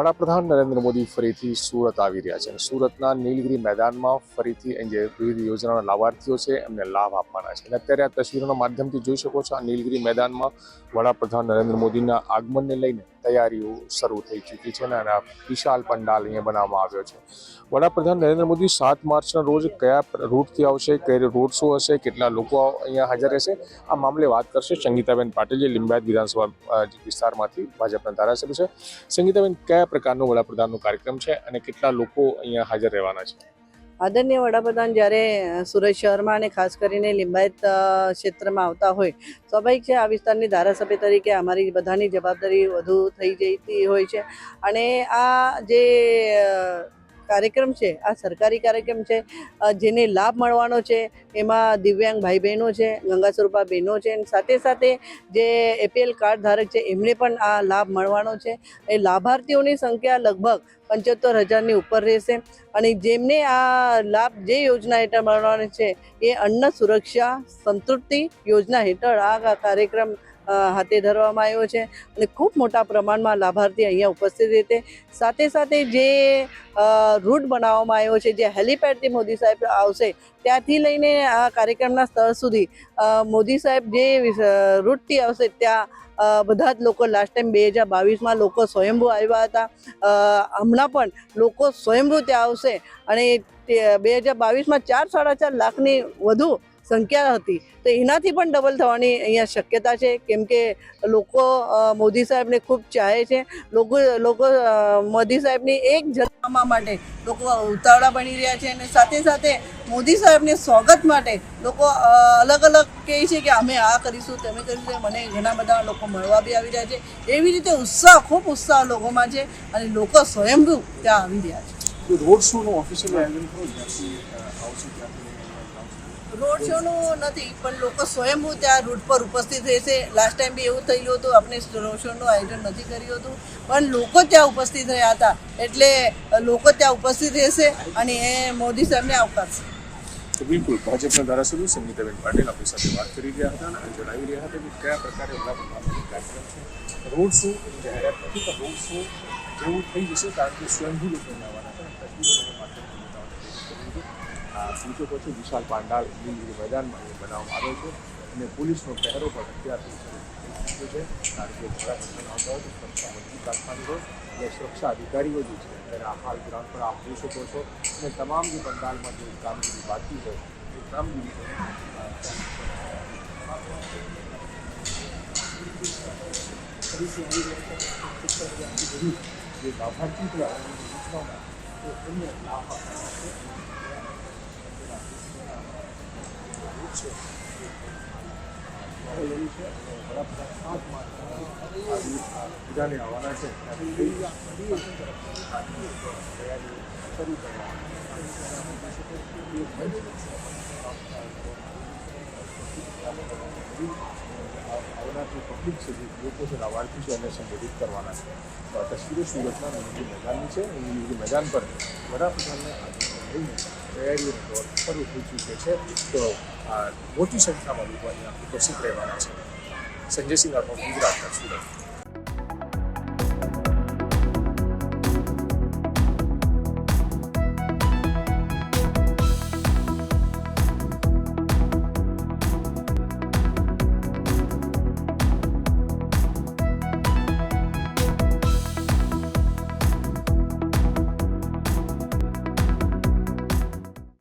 વડાપ્રધાન નરેન્દ્ર મોદી ફરીથી સુરત આવી રહ્યા છે સુરતના નીલગિરી મેદાનમાં ફરીથી જે વિવિધ યોજનાના લાભાર્થીઓ છે, એમને લાભ આપવાના છે. અને અત્યારે આ તસવીરોના માધ્યમથી જોઈ શકો છો, આ નીલગિરી મેદાનમાં વડાપ્રધાન નરેન્દ્ર મોદીના આગમનને લઈને તૈયારીઓ શરૂ થઈ ચૂકી છે અને આ વિશાળ પંડાલ અહીંયા બનાવવામાં આવ્યો છે. વડાપ્રધાન નરેન્દ્ર મોદી સાત માર્ચના રોજ કયા રૂટથી આવશે, કઈ રોડ શો હશે, કેટલા લોકો અહીંયા હાજર રહેશે, આ મામલે વાત કરશે સંગીતાબેન પાટીલ, જે લિંબાયત વિધાનસભા વિસ્તારમાંથી ભાજપના ધારાસભ્ય છે. સંગીતાબેન, કયા પ્રકારનો વડાપ્રધાનનો કાર્યક્રમ છે અને કેટલા લોકો અહીંયા હાજર રહેવાના છે? આદરણીય વડાપ્રધાન જ્યારે સુરત શહેરમાં અને ખાસ કરીને લિંબાયત ક્ષેત્રમાં આવતા હોય સ્વાભાવિક છે, આ વિસ્તારની ધારાસભ્ય તરીકે અમારી બધાની જવાબદારી વધુ થઈ જતી હોય છે. અને આ જે કાર્યક્રમ છે, આ સરકારી કાર્યક્રમ છે જેને લાભ મળવાનો છે, એમાં દિવ્યાંગ ભાઈ બહેનો છે, ગંગા સ્વરૂપા બહેનો છે, અને સાથે સાથે જે એપીએલ કાર્ડ ધારક છે, એમને પણ આ લાભ મળવાનો છે. એ લાભાર્થીઓની સંખ્યા લગભગ પંચોતેર હજારની ઉપર રહેશે અને જેમને આ લાભ જે યોજના હેઠળ મળવાનો છે, એ અન્ન સુરક્ષા સંતૃપ્તિ યોજના હેઠળ આ કાર્યક્રમ હાથે ધરવામાં આવ્યો છે અને ખૂબ મોટા પ્રમાણમાં લાભાર્થી અહીંયા ઉપસ્થિત રીતે. સાથે સાથે જે રૂટ બનાવવામાં આવ્યો છે, જે હેલિપેડથી મોદી સાહેબ આવશે, ત્યાંથી લઈને આ કાર્યક્રમના સ્થળ સુધી મોદી સાહેબ જે રૂટથી આવશે, ત્યાં બધા જ લોકો લાસ્ટ ટાઈમ બે હજાર બાવીસમાં લોકો સ્વયંભૂ આવ્યા હતા. હમણાં પણ લોકો સ્વયંભૂ ત્યાં આવશે અને બે હજાર બાવીસમાં ચાર, સાડા ચાર લાખની વધુ સંખ્યા હતી. તો એનાથી પણ ડબલ થવાની અહીંયા શક્યતા છે. કેમ કે લોકો મોદી સાહેબને ખૂબ ચાહે છે. લોકો લોકો મોદી સાહેબની એક જન્મવા માટે લોકો ઉતાવળા બની રહ્યા છે અને સાથે સાથે મોદી સાહેબને સ્વાગત માટે લોકો અલગ અલગ કહે છે કે અમે આ કરીશું, તમે કરીશું. મને ઘણા બધા લોકો મળવા બી આવી રહ્યા છે. એવી રીતે ઉત્સાહ, ખૂબ ઉત્સાહ લોકોમાં છે અને લોકો સ્વયંભૂ ત્યાં આવી રહ્યા છે. રોડ શોનું ઓફિશિયલ આયોજન કરો રોડ શોનું નથી, પણ લોકો સ્વયંભૂ ત્યાં રૂટ પર ઉપસ્થિત રહેશે લાસ્ટ ટાઈમ બી એવું થયેલું હતું, આપણે રોડ શોનું આયોજન નથી કર્યું હતું, પણ લોકો ત્યાં ઉપસ્થિત રહ્યા હતા. એટલે લોકો ત્યાં ઉપસ્થિત રહેશે અને એ મોદી સાહેબને આવકારશે. તો બિલકુલ, ભાજપના ધારાસભ્ય સંગીતાબેન પાટીલ આપણી સાથે વાત કરી રહ્યા હતા અને જણાવી રહ્યા હતા કે કયા પ્રકારે વડાપ્રધાનનો કાર્યક્રમ છે. રોડ શો જાહેરાત નથી રોડ શો જેવું થઈ જશે, કારણ કે સ્વયંભૂ લોકો આવવાના છે અને તસવીરોના માધ્યમથી બતાવવાનું છે. વિશાલ બીજો પછી વિશાળ પાંડાલ લીલી મેદાનમાં એ બનાવવામાં આવ્યો છે અને પોલીસનો પહેરો પણ અત્યારથી શરૂ છે કારણ કે વડાપ્રધાન આવતા હોય તો સુરક્ષા રાખવાની હોય એટલે સુરક્ષા અધિકારીઓ જે છે અત્યારે આ હાલ ગ્રાઉન્ડ પર આપ જોઈ શકો છો અને તમામ જે પંડાલમાં જે કામગીરી બાકી હોય એ કામગીરી છે. જે લાભાર્થી છે, એમને લાભ આપવાના છે. છે. બધાને આવવાના છે આવનાર જે પબ્લિક છે લોકો છે લાભાર્થી છે એને સંબોધિત કરવાના છે તસવીરો સુરતના મેદાનની છે મેદાન પર વડાપ્રધાનને આગમન લઈને ફરી થઈ ચૂક્યો છે તો મોટી સંખ્યામાં લોકો અહીંયા ઉપસ્થિત રહેવાના છે સંજયસિંહ રાઠોડ ગુજરાતના સુરત